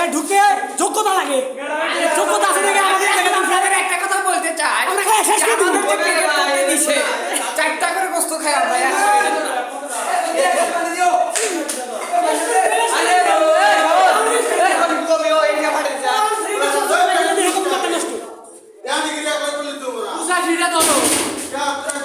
জায়গায় ঢুকতে যোগ্যতা লাগে। যোগ্যতা আছে দেখে আমাদের জায়গায় একটা কথা বলতে চাই। আমরা খেলা শেষ চারটা করে বস্তু খাই আমরা Yeah,